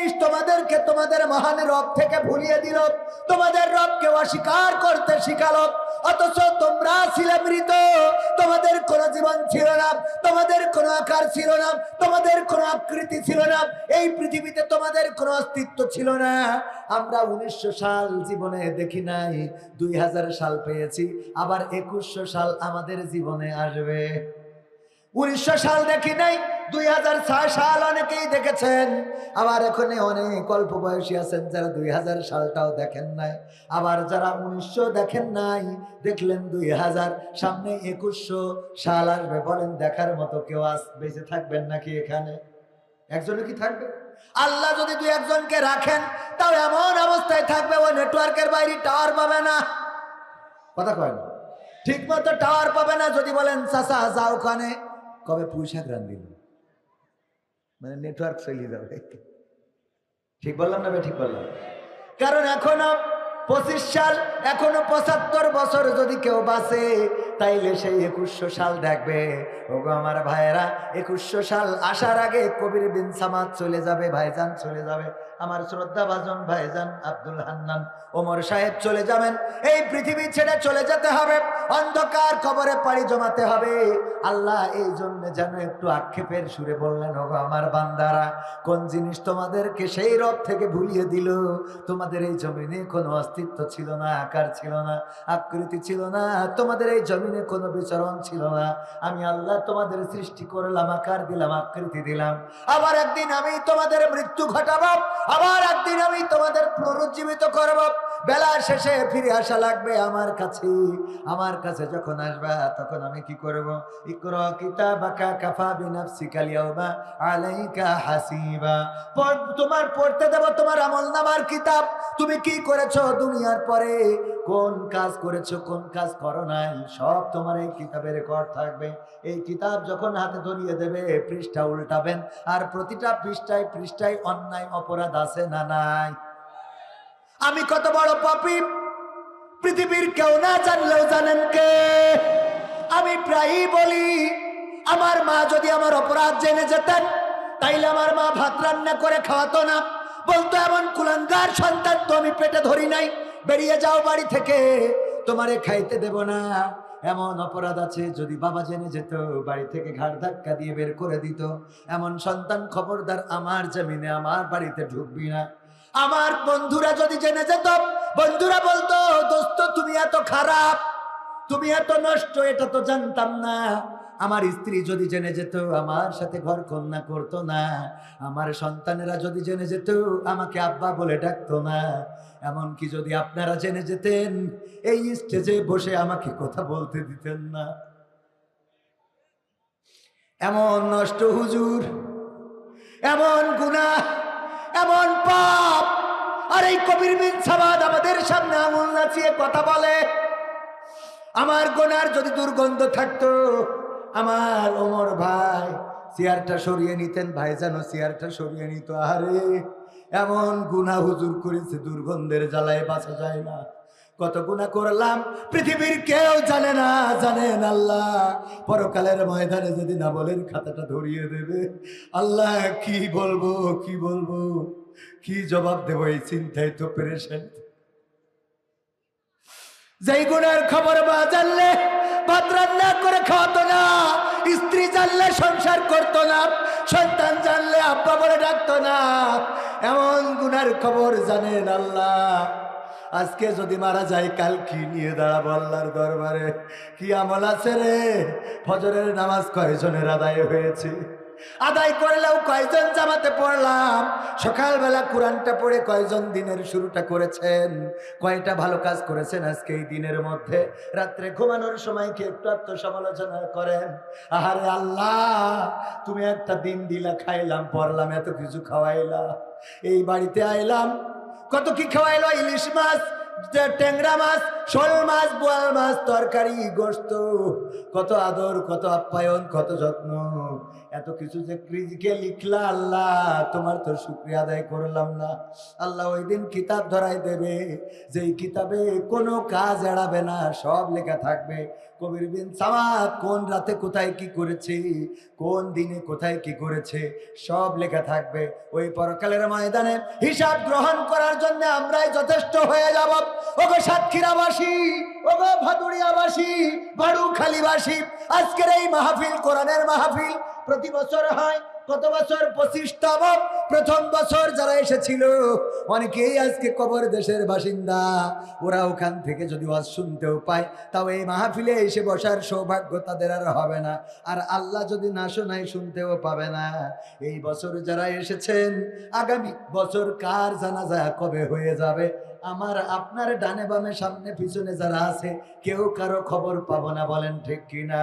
জিনিস তোমাদেরকে তোমাদের মহান রব থেকে ভুলিয়ে দিল। তোমাদের রবকে অস্বীকার করতে শিখালো। অথচ তোমরা ছিলে মৃত। তোমাদের কোনো জীবন ছিল না। তোমাদের কোনো আকার ছিল না। তোমাদের কোনো আকৃতি ছিল না। এই পৃথিবীতে তোমাদের কোনো অস্তিত্ব ছিল না। আমরা উনিশশো সাল জীবনে দেখি নাই। দুই হাজার সাল পেয়েছি। আবার একুশশো সাল আমাদের জীবনে আসবে। উনিশশো সাল দেখি নাই। দুই হাজার ছয় সাল অনেকেই দেখেছেন। আবার এখানে অনেক অল্প বয়সী আছেন যারা দুই হাজার সালটাও দেখেন নাই। আবার যারা উনিশশো দেখেন নাই, দেখলেন দুই হাজার, সামনে একুশশো সাল বলেন, দেখার মতো কেউ আস বেঁচে থাকবেন নাকি এখানে? একজনে কি থাকবে? আল্লাহ যদি দুই একজনকে রাখেন, তাও এমন অবস্থায় থাকবে ও নেটওয়ার্কের বাইরে টাওয়ার পাবে না। কথা কয় না। ঠিক মতো টাওয়ার পাবে না, যদি বলেন চাষা যাও ওখানে। কবে পুঁইশাক রান্ধিল মানে নেটওয়ার্ক চলে যাবে। ঠিক বললাম না ঠিক বললাম? কারণ এখনও পঁচিশ সাল এখনও পঁচাত্তর বছর যদি কেউ বাঁচে, তাইলে সেই একুশশো সাল দেখবে। ওগো আমার ভাইয়েরা, একুশশো সাল আসার আগে কবির বিন সামাদ চলে যাবে, ভাইজান চলে যাবে, আমার শ্রদ্ধা ভাজন ভাইজান আব্দুল হান্নান ওমর সাহেব চলে যাবেন। এই পৃথিবী ছেড়ে চলে যেতে হবে, অন্ধকার কবরে পাড়ি জমাতে হবে। আল্লাহ এই জন্য যেন একটু আক্ষেপের সুরে বললেন, ওগো আমার বান্দারা, কোন জিনিস তোমাদেরকে সেই রব থেকে ভুলিয়ে দিল? তোমাদের এই জমিনে কোনো অস্তিত্ব ছিল না আকার ছিল না, আকৃতি ছিল না, তোমাদের এই জমিনে কোনো বিচরণ ছিল না। আমি আল্লাহ তোমাদের সৃষ্টি করলাম, আকার দিলাম, আকৃতি দিলাম। আবার একদিন আমি তোমাদের মৃত্যু ঘটাবো, আবার একদিন আমি তোমাদের পুনরুজ্জীবিত করব। বেলা শেষে ফিরে আসা লাগবে আমার কাছে। আমার কাছে যখন আসবা, তখন আমি কি করব? ইকরা কিতাবাকা কাফা বিনাফসিকা আলিয়াউমা আলাইকা হাসিবা। তোমার পড়তে দেব তোমার আমলনামার কিতাব। তুমি কি করেছ দুনিয়ার পরে? কোন কাজ করেছ, কোন কাজ করো নাই? সব তোমার এই কিতাবের রেকর্ড থাকবে। এই কিতাব যখন হাতে ধরিয়ে দেবে, পৃষ্ঠা উল্টাবেন। আর প্রতিটা পৃষ্ঠায় পৃষ্ঠায় অন্যায় অপরাধ আছে না নাই? আমি কত বড় পাপি? পৃথিবীর কেউ না জানলেও জানেন কে? আমি প্রায়ই বলি, আমার মা যদি আমার অপরাধ জেনে যেতেন, তাইলে আমার মা ভাত রান্না করে খাওয়াতো না। বলতো, এমন কুলাঙ্গার সন্তান তো আমি পেটে ধরি নাই। বেরিয়ে যাও বাড়ি থেকে, তোমারে খাইতে দেব না। এমন অপরাধ আছে, যদি বাবা জেনে যেত, বাড়ি থেকে ঘাট ধাক্কা দিয়ে বের করে দিত। এমন সন্তান খবরদার আমার জমিনে, আমার বাড়িতে ঢুকবি না। আমার বন্ধুরা যদি জেনে যেত, বন্ধুরা বলতো, দোস্ত, তুমি এত খারাপ, তুমি এত নষ্ট, এটা তো জানতাম না। আমার স্ত্রী যদি জেনে যেত, আমার সাথে ঘর কন্যা করতো না। আমার সন্তানেরা যদি জেনে যেত, আমাকে আব্বা বলে ডাকতো না। এমনকি যদি আপনারা জেনে যেতেন, এই স্টেজে বসে আমাকে কথা বলতে দিতেন না। এমন নষ্ট হুজুর, এমন গুণা এমন পাপ। আর এই কবির বিন সাবাদ আমাদের সামনে আঙুল নাচিয়ে কথা বলে, আমার গোনার যদি দুর্গন্ধ থাকতো, আমার ওমর ভাই চেয়ারটা সরিয়ে নিতেন, ভাই যেন চেয়ারটা সরিয়ে নিত। আরে, এমন গুনা হুজুর করেছে, দুর্গন্ধের জ্বালায় বাঁচা যায় না। কত গুণা করলাম, পৃথিবীর কেউ জানে না জানেন আল্লাহ। পরকালের ময়দানে যদি না বলেন, খাতাটা ধরিয়ে দেবে। আল্লাহ, কি বলব কি বলব? কি জবাব দেবো এই চিন্তায় তো পেরেছেন? যেই গুণের খবর বা জানলে, ভাত রান্না করে খাওয়াতো না, স্ত্রী জানলে, সংসার করতো না, সন্তান জানলে, আব্বা বলে ডাকতো না, এমন গুনার খবর জানেন আল্লাহ। আজকে যদি মারা যায়, কাল কি নিয়ে দাঁড়াবো আল্লাহর দরবারে? কি আমল আছে রে? ফজরের নামাজ কয়জনের আদায় হয়েছে? আদায় করলেও কয়জন জামাতে পড়লাম? সকালবেলা কোরআনটা পড়ে কয়জন দিনের শুরুটা করেছেন? কয়টা ভালো কাজ করেছেন আজকে এই দিনের মধ্যে? রাত্রে ঘুমানোর সময় কি একটু আত্মসমালোচনা করেন? আহারে আল্লাহ, তুমি একটা দিন দিলা, খাইলাম, পড়লাম, এত কিছু খাওয়াইলা। এই বাড়িতে আইলাম কত কি খাওয়াইলো? ইলিশ মাছ ট্যাংরা মাছ, শোল মাছ, বোয়াল মাছ, তরকারি গোস্ত কত আদর, কত আপ্যায়ন, কত যত্ন। এত কিছু যে ক্রিজকে লিখলা, আল্লাহ, তোমার তো শুক্রিয়া আদায় করলাম না। আল্লাহ ওই দিন কিতাব ধরাই দেবে, যেই কিতাবে কোনো কাজ এড়াবে না, সব লেখা থাকবে। কবির বিন সামাদ কোন রাতে কোথায় কি করেছে, কোন দিনে কোথায় কি করেছে, সব লেখা থাকবে। ওই পরকালের ময়দানে হিসাব গ্রহণ করার জন্য আমরাই যথেষ্ট হয়ে যাব। ওগো সাতক্ষীরাবাসী, ওগো ভাদুরিয়াবাসী ভাড়ুখালীবাসী আজকের এই মাহফিল, কোরআনের মাহফিল প্রতি বছর হয়। কত বছর? পঁচিশতম। প্রথম বছর যারা এসেছিল, অনেকেই আজকে কবর দেশের বাসিন্দা। ওরা ওখান থেকে যদি ওয়াজ শুনতেও পায়, তাও এই মাহফিলে এসে বসার সৌভাগ্য তাদের আর হবে না। আর আল্লাহ যদি না শোনায়, শুনতেও পাবে না। এই বছর যারা এসেছেন, আগামী বছর কার জানাজা কবে হয়ে যাবে? আমার আপনার ডানে বামে সামনে পিছনে যারা আছে, কেউ কারও খবর পাবো না, বলেন ঠিক কিনা?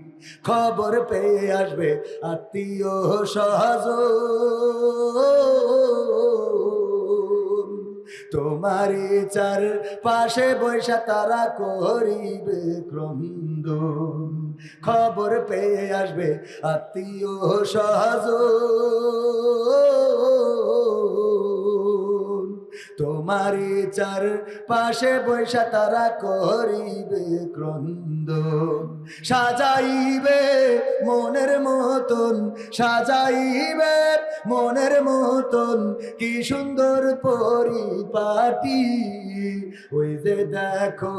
খবর পেয়ে আসবে আত্মীয় সহজ তোমারই চার পাশে বৈশা তারা করিবে ক্রন্দ খবর পেয়ে আসবে আত্মীয় সহজ তোমারই চার পাশে বৈশা তারা করিবে ক্রন্দ। সাজাইবে মনের মতন, সাজাইবে মনের মতন, কি সুন্দর পরিপাটি। ওই যে দেখো,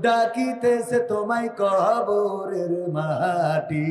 ডাকিতেছে তোমায় কবরের মাটি।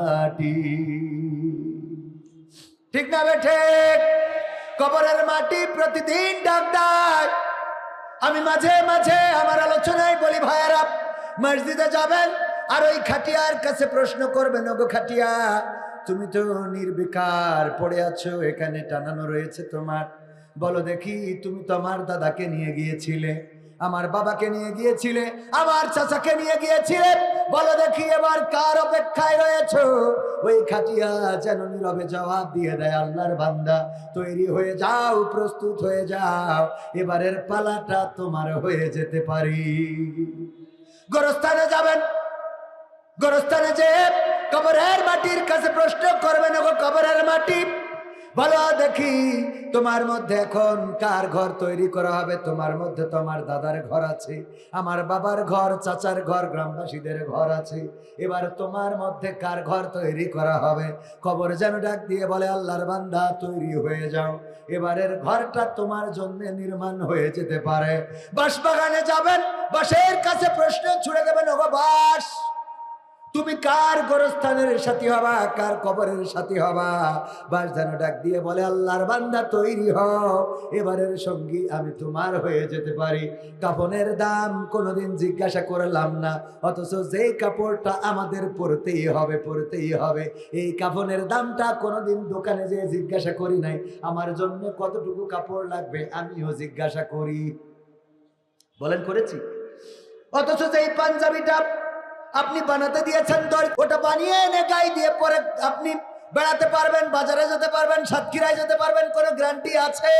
ঠিক না বেঠে কবরের মাটি প্রতিদিন ডাক আমি মাঝে মাঝে আমার আলোচনায় বলি, ভাইয়ারা, মসজিদে যাবেন আর ওই খাটিয়ার কাছে প্রশ্ন করবেন, ওগো খাটিয়া, তুমি তো নির্বিকার পড়ে আছো, এখানে টানানো রয়েছে তোমার। বলো দেখি, তুমি তো আমার দাদাকে নিয়ে গিয়েছিলে। আমার বাবাকে নিয়ে গিয়েছিলে, আমার চাচাকে নিয়ে গিয়েছিলে। বলো দেখি এবার কার অপেক্ষায় রয়েছো? ওই খাটিয়া যেন নীরবে জবাব দিয়ে দেয়, আল্লাহর বান্দা, তৈরি হয়ে যাও, প্রস্তুত হয়ে যাও, এবারের পালাটা তোমার হয়ে যেতে পারি। গোরস্থানে যাবেন, গোরস্থানে যে কবরের মাটির কাছে প্রশ্ন করবেন কবরের মাটি বলো দেখি, তোমার মধ্যে এখন কার ঘর তৈরি করা হবে? তোমার মধ্যে তোমার দাদার ঘর আছে, আমার বাবার ঘর, চাচার ঘর, গ্রামবাসীদের ঘর আছে। এবার তোমার মধ্যে কার ঘর তৈরি করা হবে? কবর যেন ডাক দিয়ে বলে, আল্লাহর বান্দা, তৈরি হয়ে যাও। এবারের ঘরটা তোমার জন্য নির্মাণ হয়ে যেতে পারে। বাঁশবাগানে যাবেন বাসের কাছে প্রশ্ন ছুড়ে দেবেন, ওগো বাস তুমি কার গোরস্থানের সাথী হবা, কার কবরের সাথী হবা? বাস যেন ডাক দিয়ে বলে, আল্লাহর বান্দা, তৈরি হও। এবারের সঙ্গী আমি তোমার হয়ে যেতে পারি। কাপনের দাম কোনোদিন জিজ্ঞাসা করলাম না, অথচ যে কাপড়টা আমাদের পরতেই হবে পরতেই হবে। এই কাপনের দামটা কোনোদিন দোকানে যেয়ে জিজ্ঞাসা করি নাই। আমার জন্য কতটুকু কাপড় লাগবে আমিও জিজ্ঞাসা করি। বলেন, করেছি। অথচ যে এই পাঞ্জাবিটা আপনি বানাতে দিয়েছেন ওটা বানিয়ে এনে গায়ে দিয়ে পরে আপনি বেড়াতে পারবেন, বাজারে যেতে পারবেন, সাতক্ষীরায় যেতে পারবেন, কোনো গ্যারান্টি আছে?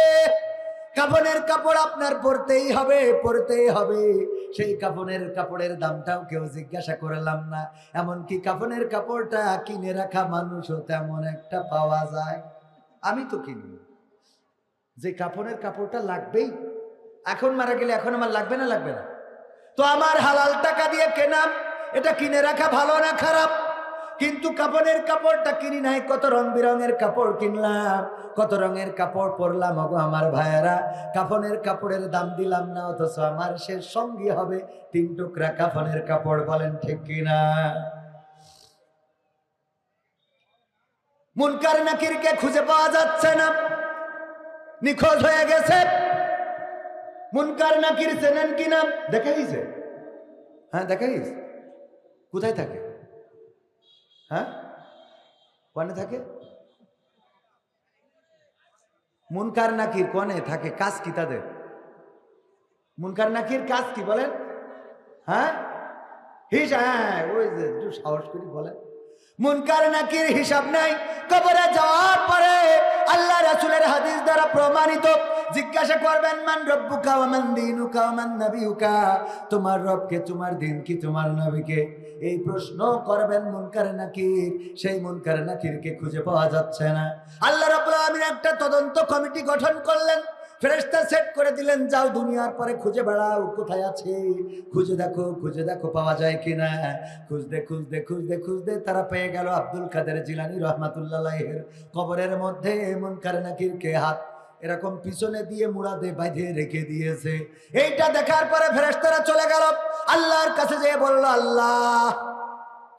কাপনের কাপড় আপনার পরতেই হবে পরতেই হবে। সেই কাপনের কাপড়ের দামটাও কেউ জিজ্ঞাসা করলাম না। এমনকি কাপনের কাপড়টা কিনে রাখা মানুষও তেমন একটা পাওয়া যায়। আমি তো কিনি। যে কাপনের কাপড়টা লাগবেই। এখন মারা গেলে এখন আমার লাগবে না লাগবে না। তো আমার হালাল টাকা দিয়ে কেনাম এটা কিনে রাখা ভালো না খারাপ? কিন্তু কাপড়ের কাপড়টা কিনি নাই, কত রং বেরঙের কাপড় কিনলাম, কত রঙের কাপড় পরলাম, অগো আমার ভাইয়েরা। কাফনের কাপড়ের দাম দিলাম না, অথচ আমার সে সঙ্গী হবে তিন টুকরা কাফনের কাপড়, বলেন ঠিক কিনা? মুনকার নাকিরকে খুঁজে পাওয়া যাচ্ছে না। নিখোঁজ হয়ে গেছে। মুনকার নাকির চেনেন কি নাম দেখাইছে। হ্যাঁ দেখাইস কোথায় থাকে? হ্যাঁ? কনে থাকে? মুনকার নাকির কনে থাকে? কাজ কি তাদের? মুনকার নাকির কাজ কি বলেন? হ্যাঁ? হিস হ্যাঁ নাকির হিসাব নাই পরে আল্লাহ হাদিস দ্বারা প্রমাণিত, জিজ্ঞাসা করবেন, মান তোমার রবকে, তোমার দিন কি তোমার নবীকে। এই প্রশ্ন করবেন মুনকার নাকির। সেই মুনকার নাকিরকে খুঁজে পাওয়া যাচ্ছে না। আল্লাহ রাব্বুল আলামিন একটা তদন্ত কমিটি গঠন করলেন। ফেরেশতা সেট করে দিলেন, যাও দুনিয়ার পরে খুঁজে বেড়াও, কোথায় আছে? খুঁজে দেখো খুঁজে দেখো পাওয়া যায় কিনা? খুঁজতে খুঁজতে খুঁজতে খুঁজতে তারা পেয়ে গেল আব্দুল কাদের জিলানি রহমাতুল্লাহের কবরের মধ্যে। এমন কারনাকিরকে হাত এরকম পিছনে দিয়ে মুরাদে বাঁধে রেখে দিয়েছে। এইটা দেখার পরে ফেরেস্তারা চলে গেল। আল্লাহর কাছে যেয়ে বলল, আল্লাহ,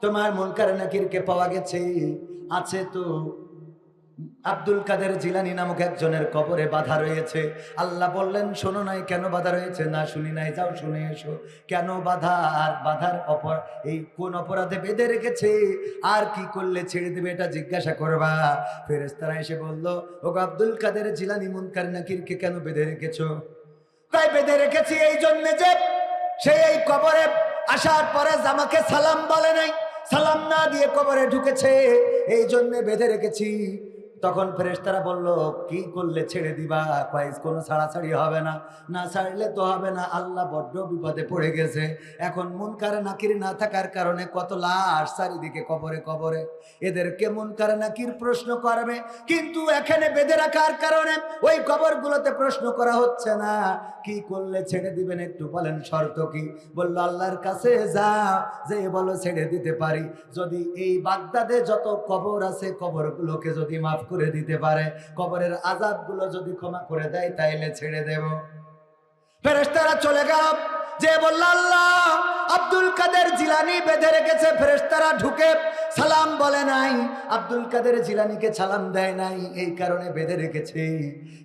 তোমার মুনকার নাকিরকে পাওয়া গেছে। আছে তো আব্দুল কাদের জিলানি নামক একজনের কবরে বাধা রয়েছে। আল্লাহ বললেন, শোনো নাই, কেন বাধা রয়েছে? না শুনি নাই, যাও শুনে এসো। কেন বাধা? আর বাধার অপর, এই কোন অপরাধে বেঁধে রেখেছে? আর কি করলে ছেড়ে দেবে এটা জিজ্ঞাসা করবা? ফেরেস্তারা এসে বলল ও আব্দুল কাদের জিলানি মুনকার নাকিরকে কেন বেঁধে রেখেছো? তাই বেঁধে রেখেছি এই জন্যে যে সে এই কবরে আসার পরে জামাকে সালাম বলে নাই। সালাম না দিয়ে কবরে ঢুকেছে, এই জন্যে বেঁধে রেখেছি। তখন ফেরেশতারা বলল, কি করলে ছেড়ে দিবা? কয়েস কোনো ছাড়াছাড়ি হবে না। না ছাড়লে তো হবে না, আল্লাহ বড্ড বিপদে পড়ে গেছে। এখন মুনকার নাকির না থাকার কারণে কত লাশ চারিদিকে কবরে কবরে। এদেরকে মন মুনকার নাকির প্রশ্ন করবে, কিন্তু এখানে বেঁধে রাখার কারণে ওই কবরগুলোতে প্রশ্ন করা হচ্ছে না। কি করলে ছেড়ে দিবেন একটু বলেন শর্ত কি? বলল, আল্লাহর কাছে যা যে বলো ছেড়ে দিতে পারি। যদি এই বাগদাদে যত কবর আছে, কবরগুলোকে যদি মাফ করে দিতে পারে। কবরের আজাবগুলো যদি ক্ষমা করে দেয়, তাইলে ছেড়ে দেব। ফেরেস্তারা চলে গেল। যে বলল আব্দুল কাদের জিলানি বেঁধে রেখেছে। ফেরেস্তারা ঢুকে সালাম বলে নাই। আব্দুল কাদের জিলানিকে সালাম দেয় নাই। এই কারণে বেঁধে রেখেছে।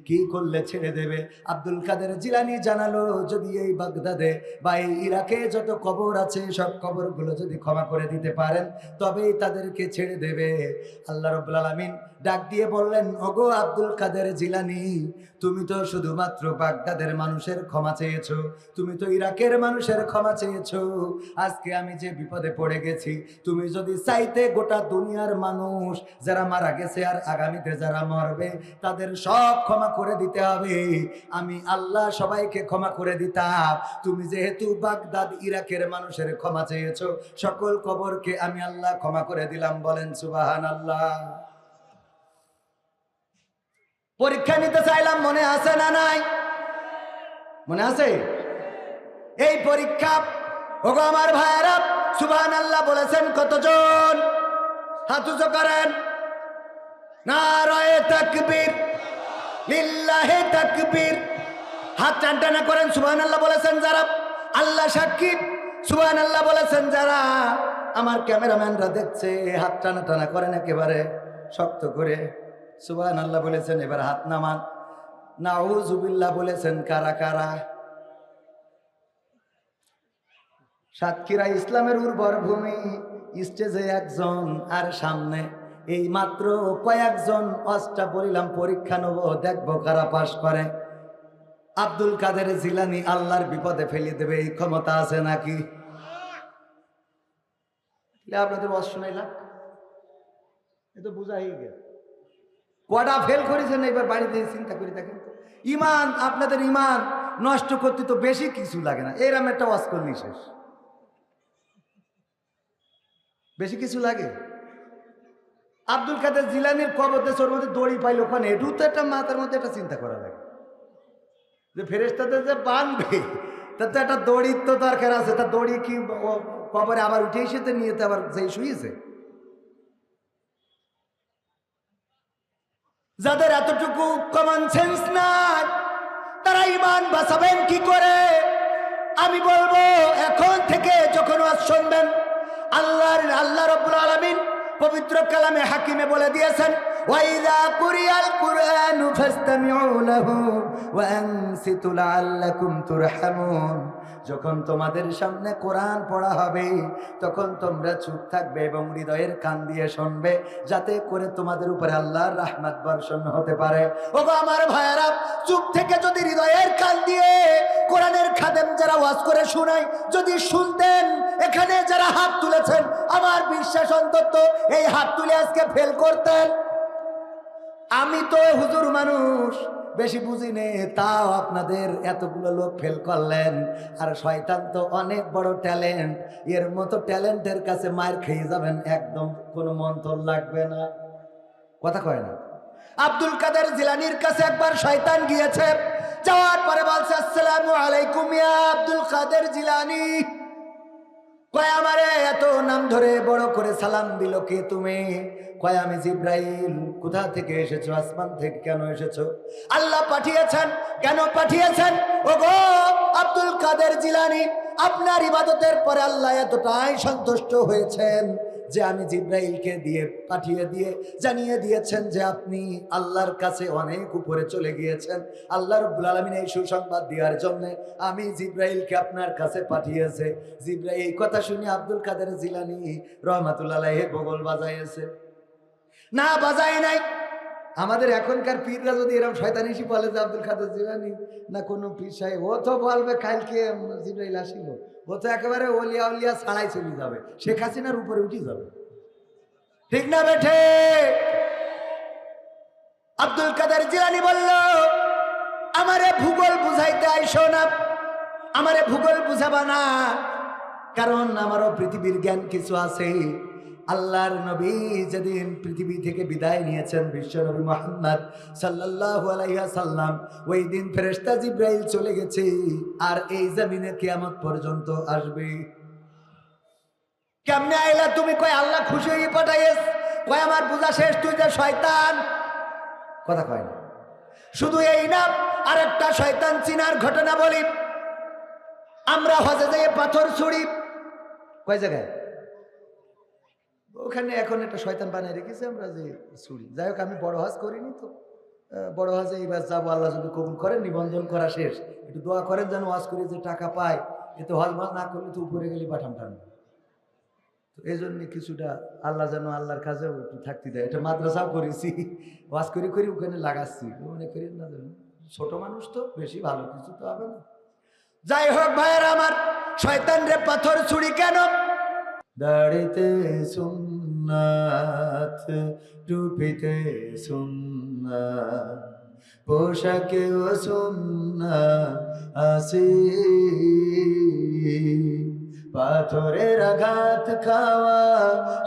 কি করলে ছেড়ে দেবে? আব্দুল কাদের জিলানি জানালো, যদি এই বাগদাদে বা এই ইরাকে যত কবর আছে, সব কবরগুলো যদি ক্ষমা করে দিতে পারেন, তবেই তাদেরকে ছেড়ে দেবে। আল্লাহ রব্বুল আলামিন ডাক দিয়ে বললেন, ওগো আব্দুল কাদের জিলানি, তুমি তো শুধুমাত্র বাগদাদের মানুষের ক্ষমা চেয়েছ। তুমি তো ইরাকের মানুষের ক্ষমা চেয়েছ। আজকে আমি যে বিপদে পড়ে গেছি, তুমি যদি চাইতে গোটা দুনিয়ার মানুষ যারা মারা গেছে আর আগামীতে যারা মরবে, তাদের সব ক্ষমা করে দিতে হবে। আমি আল্লাহ সবাইকে ক্ষমা করে দিতাম। তুমি যেহেতু বাগদাদ, ইরাকের মানুষের ক্ষমা চেয়েছো, সকল কবরকে আমি আল্লাহ ক্ষমা করে দিলাম, বলেন সুবাহান আল্লাহ পরীক্ষা নিতে চাইলাম, মনে আছে না নাই? মনে আছে? এই পরীক্ষা, ওগো আমার ভাইয়েরা সুবহান আল্লাহ বলেছেন কতজন? হাত উঁচু করেন। হাত টান টানা করেন সুবহান আল্লাহ বলেছেন যারা। আল্লাহ সুবহান আল্লাহ বলেছেন যারা। আমার ক্যামেরাম্যানরা দেখছে, হাত করেন একেবারে শক্ত করে। সুবান আল্লাহ বলেছেন, এবার হাত নামান। নাউজুবিল্লাহ বলেছেন, কারা কারা? সাতক্ষীরা ইসলামের উর্বর ভূমি। স্টেজে একজন আর সামনে। এই মাত্র কয়েকজন অষ্টা বলিলাম পরীক্ষা নেব, দেখব কারা পাশ করে। আব্দুল কাদের জিলানি আল্লাহর বিপদে ফেলে দেবে, এই ক্ষমতা আছে নাকি? আপনাদের অস শোনাইলাম। এ তো গেল। কটা ফেল করেছেন এবার বাড়িতে চিন্তা করে দেখেন ইমান, আপনাদের ইমান নষ্ট করতে তো বেশি কিছু লাগে না। এরম একটা ওয়াজ শেষ। বেশি কিছু লাগে? আব্দুল কাদের জিলানির কবরতে ওর মধ্যে দড়ি পাইল ওখানে এটু তো একটা মাথার মধ্যে একটা চিন্তা করা লাগে। যে ফেরেস্তাদের যে বানবে, তার তো একটা দড়ির তো দরকার আছে। তা দড়ি কি কবরে আবার উঠে এসে তো নিয়ে তো আবার যেই শুয়েছে যাদের এতটুকু কমন সেন্স নাই, তারা ইমান বাঁচাবেন কি করে? আমি বলব, এখন থেকে যখন আজ শুনবেন আল্লাহর আল্লাহ রব্বুল আলমিন পবিত্র কালামে হাকিমে বলে দিয়েছেন যখন তোমাদের সামনে কোরআন পড়া হবে, তখন তোমরা চুপ থাকবে এবং হৃদয়ের কান দিয়ে শুনবে, যাতে করে তোমাদের উপরে আল্লাহর রাহমাত বর্ষণ হতে পারে। ওগো আমার ভাইয়েরা, চুপ থেকে যদি হৃদয়ের কান দিয়ে কোরআনের খাদেম যারা ওয়াজ করে শোনায়, যদি শুনতেন এখানে যারা হাত তুলেছেন, আমার বিশ্বাস অন্তত এই হাত তুলে আজকে ফেল করতেন। আমি তো হুজুর মানুষ, বেশি বুঝি নে, তাও আপনাদের এতগুলো লোক ফেল করলেন। আর শয়তান তো অনেক বড় ট্যালেন্ট এর মতো ট্যালেন্টের কাছে মার খেয়ে যাবেন, একদম কোনো মন্থর লাগবে না। কথা কয় না। আব্দুল কাদের জিলানির কাছে একবার শয়তান গিয়েছে, যাওয়ার পরে বলছে, আসসালামু আলাইকুম ইয়া আব্দুল কাদের জিলানি। কয়, আমারে এত নাম ধরে বড় করে সালাম দিল কে তুমি? কয়, আমি জিব্রাইল। কোথা থেকে এসেছ? আসমান থেকে কেন এসেছ? আল্লাহ পাঠিয়েছেন। কেন পাঠিয়েছেন? ও গো আব্দুল কাদের জিলানি, আপনার ইবাদতের পরে আল্লাহ এতটাই সন্তুষ্ট হয়েছেন। যে আমি জিব্রাইলকে দিয়ে পাঠিয়ে দিয়ে জানিয়ে দিয়েছেন যে আপনি আল্লাহর কাছে অনেক উপরে চলে গিয়েছেন। আল্লাহ রব্বুল আলমিন এই সুসংবাদ দেওয়ার জন্য আমি জিব্রাইলকে আপনার কাছে পাঠিয়েছে। জিব্রাইল, এই কথা শুনে আব্দুল কাদের জিলানি রহমাতুল্লাহ বগল বাজাইছে। না বাজায় নাই। আমাদের এখনকার পীররা যদি এরকম শয়তানিসি বলে যে আব্দুল কাদের জিলানি, না কোনো পীর সাহেব, ও তো বলবে কালকে জিব্রাইল আসিল, ও তো একেবারে ওলিয়া উলিয়া ছাড়াই চলে যাবে, শেখ হাসিনার উপরে উঠে যাবে। ঠিক না বেঠে? আব্দুল কাদের জিলানি বলল, আমারে ভূগোল বুঝাইতে আইসো না, আমারে ভূগোল বুঝাবা না, কারণ আমারও পৃথিবীর জ্ঞান কিছু আছে। আল্লাহর নবী যেদিন পৃথিবী থেকে বিদায় নিয়েছেন, বিশ্ব নবী মোহাম্মদ সাল্লাল্লাহু আলাইহি সাল্লাম ওই দিন ফেরেশতা জিব্রাইল চলে গেছে আর এই জমিনে কেয়ামত পর্যন্ত আসবে। কেমনে আইলা তুমি? কয়, আল্লাহ খুশি হয়ে পাঠাইস কয়, আমার পূজা শেষ, তুই যে শয়তান। কথা কয় না। শুধু এই না, আরেকটা শয়তান চিনার ঘটনা বলি। আমরা হজে যেয়ে পাথর ছুড়ি। কয় জায়গায়? ওখানে এখন একটা শয়তান বানিয়ে রেখেছি আমরা যে ছুরি যাই হোক, আমি বড় হজ করিনি তো। বড় হজে এইবার যাব, আল্লাহ যদি কবুল করেন, নিবন্ধন করা শেষ। একটু দোয়া করেন যেন ওয়াজ করে, যে টাকা পায় এতে হজ মাজ না করলে তো উপরে গেলে পাঠাম টানবে তো এই জন্য কিছুটা আল্লাহ যেন আল্লাহর কাছেও একটু থাকতে দেয়। এটা মাদ্রাসাও করেছি। ওয়াজ করে করে, ওখানে লাগাচ্ছি। মনে করি না ছোট মানুষ তো, বেশি ভালো কিছু তো হবে না। যাই হোক ভাইয়ের আমার, শয়তান রে পাথর ছুড়ি কেন? দাড়িতে সুন্নাত টুপিতে সুন্নাত। পোশাকেও সুন্না আসি। পাথরের আঘাত খাওয়া,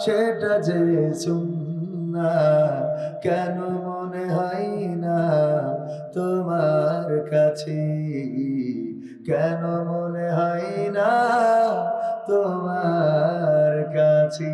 সেটা যে সুন্না কেন মনে হয় না তোমার কাছে? কেন মনে হয় না তোমার কাছে?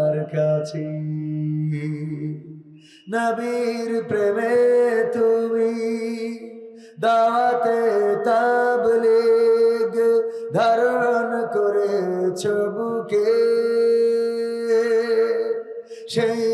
কাছে। নবীর প্রেমে তুমি দাওয়াতে তাবলিগ ধারণ করেছ বুকে। সেই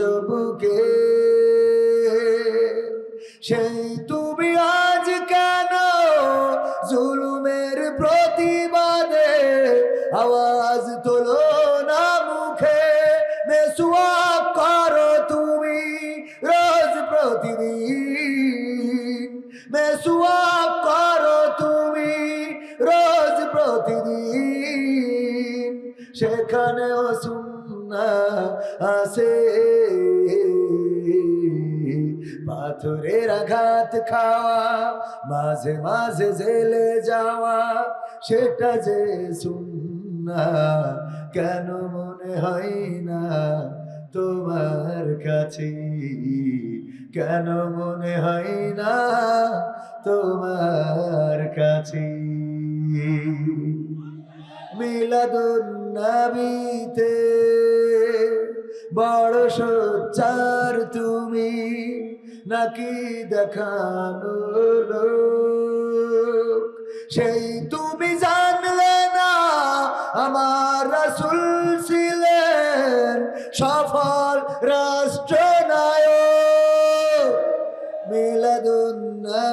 বুকে সেই তুমি আজ কেন জুলুমের প্রতিবাদে আওয়াজ তোলো না মুখে? মেসুয়া করো তুমি রোজ প্রতিদিন। মেসুয়া করো তুমি রোজ প্রতিদিন। সেখানেও সুন্না আসে। পাথরের আঘাত খাওয়া, মাঝে মাঝে জেলে যাওয়া, সেটা যে সুন্না, কেন মনে হয় না তোমার কাছে? কেন মনে হয় না তোমার কাছে? মিলাদুন্নবীতে বড় সোচ্চার তুমি নাকি দেখানো সেই তুমি জানলে না আমার রাসুল ছিলেন সফল রাষ্ট্রনায়ক। মিলাদুন্নবীতে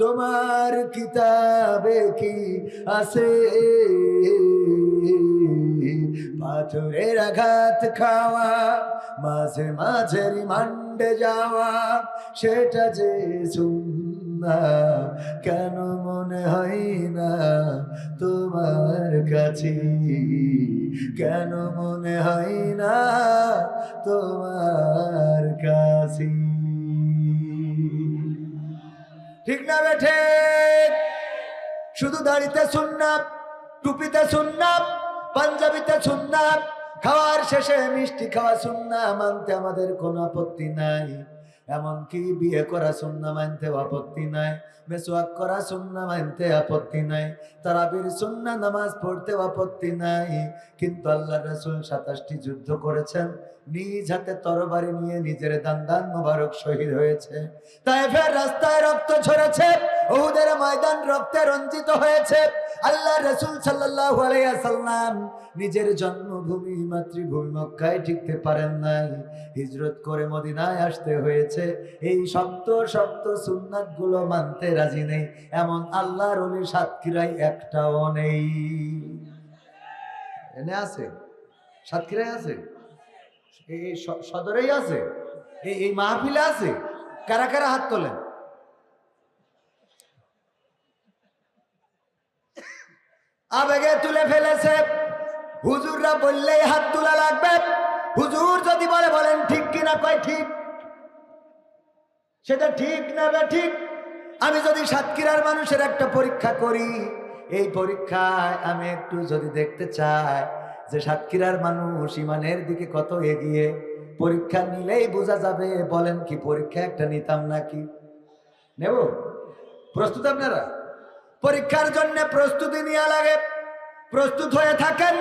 তোমার কিতাবে কি আছে? পাথরের আঘাত খাওয়া, মাঝে মাঝে রিমান্ডে যাওয়া, সেটা যে সুন্না, কেন মনে হয় না তোমার কাছে? কেন মনে হয় না তোমার কাছে? ঠিক না বেঠে শুধু দাড়িতে শুননাম টুপিতে শুননাম পাঞ্জাবিতে শুননাম খাওয়ার শেষে মিষ্টি খাওয়া শুননা মানতে আমাদের কোনো আপত্তি নাই। এমনকি বিয়ে করা সুন্না মানতে আপত্তি নাই, মেসোয়াক করা সুন্না মানতে আপত্তি নাই, তারাবির সুন্না নামাজ পড়তে আপত্তি নাই। কিন্তু আল্লাহ রসুল সাতাশটি যুদ্ধ করেছেন, নিজ হাতে তরবারি নিয়ে নিজের দান দান মোবারক শহীদ হয়েছে। তাই ফের রাস্তায় রক্ত ঝরেছে ওহুদের ময়দান রক্তে রঞ্জিত হয়েছে। আল্লাহ রসুল আলাইসাল্লাম নিজের জন্মভূমি, মাতৃভূমি মক্কায় টিকতে পারেন নাই। হিজরত করে মদিনায় আসতে হয়েছে। এই শক্ত শক্ত সুন্নাতগুলো মানতে রাজি নেই। এমন আল্লাহর অলি সাতক্ষীরায় একটাও নেই। এনে আছে? সাতক্ষীরায় আছে? এই সদরেই আছে? এই এই মাহফিলে আছে? কারা কারা হাত তোলেন? আবেগে তুলে ফেলেছে। হুজুররা বললেই হাত তোলা লাগবে। হুজুর যদি বলে, বলেন, ঠিক কিনা কয়, ঠিক। সেটা ঠিক না বে ঠিক? আমি যদি সাতক্ষীরার মানুষের একটা পরীক্ষা করি, এই পরীক্ষায় আমি একটু যদি দেখতে চাই যে সাতক্ষীরার মানুষ ইমানের দিকে কত এগিয়ে, পরীক্ষা নিলেই বোঝা যাবে, বলেন কি পরীক্ষা একটা নিতাম নাকি? নেব? প্রস্তুত আপনারা? পরীক্ষার জন্য প্রস্তুতি নেওয়া লাগে। প্রস্তুত হয়ে থাকেন,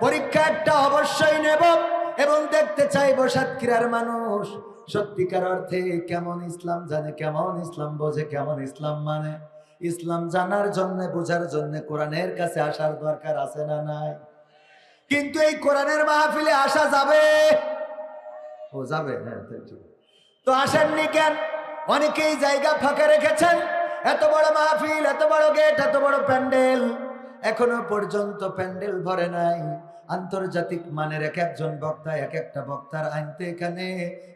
পরীক্ষা একটা অবশ্যই নেব এবং দেখতে চাইব সাতক্ষীরার মানুষ। সত্যিকার অর্থে কেমন ইসলাম জানে, কেমন ইসলাম বোঝে, কেমন ইসলাম মানে? ইসলাম জানার জন্য, বোঝার জন্য কোরআনের কাছে আসার দরকার আছে না নাই? কিন্তু এই কোরআনের মাহফিলে আসা যাবে? ও যাবে হ্যাঁ তো আসেননি কেন? অনেকেই জায়গা ফাঁকা রেখেছেন। এত বড় মাহফিল, এত বড় গেট এত বড় প্যান্ডেল। এখনও পর্যন্ত প্যান্ডেল ভরে নাই। আন্তর্জাতিক মানের এক একজন বক্তা, এক একটা বক্তার আনতে এখানে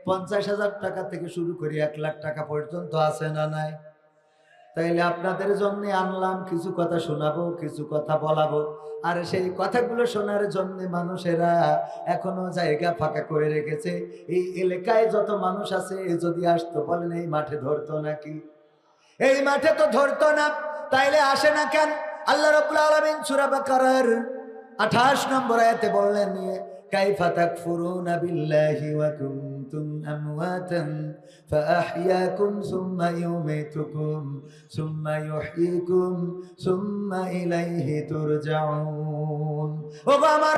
পঞ্চাশ হাজার টাকা থেকে শুরু করে এক লাখ টাকা পর্যন্ত আছে না নাই? তাইলে আপনাদের জন্য আনলাম, কিছু কথা শোনাবো, কিছু কথা বলাবো। আর সেই কথাগুলো শোনার জন্য মানুষেরা এখনও জায়গা ফাঁকা করে রেখেছে। এই এলাকায় যত মানুষ আছে, যদি আসতো বলেন, এই মাঠে ধরতো নাকি? এই মাঠে তো ধরতো না। তাইলে আসে না কেন? আল্লাহ রব্বুল আলামিন সূরা বাকারার 28 নম্বর আয়াতে বললেন তুরজাউন। আমার